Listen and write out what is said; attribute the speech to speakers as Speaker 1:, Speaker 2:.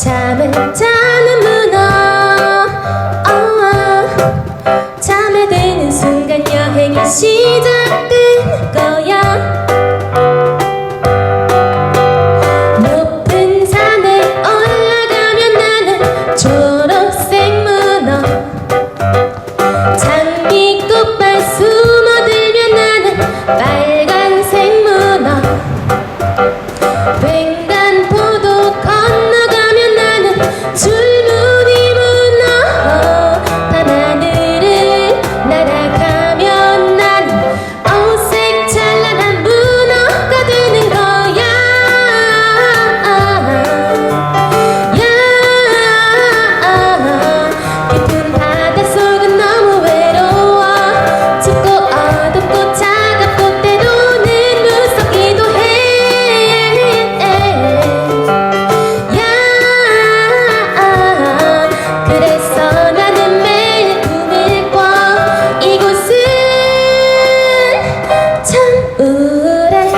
Speaker 1: 잠을 자는 문어 oh, oh. 잠에 드는 순간 여행이 시작된 거 그래서 나는 매일 꿈을 꿔. 이곳은 참 우울해.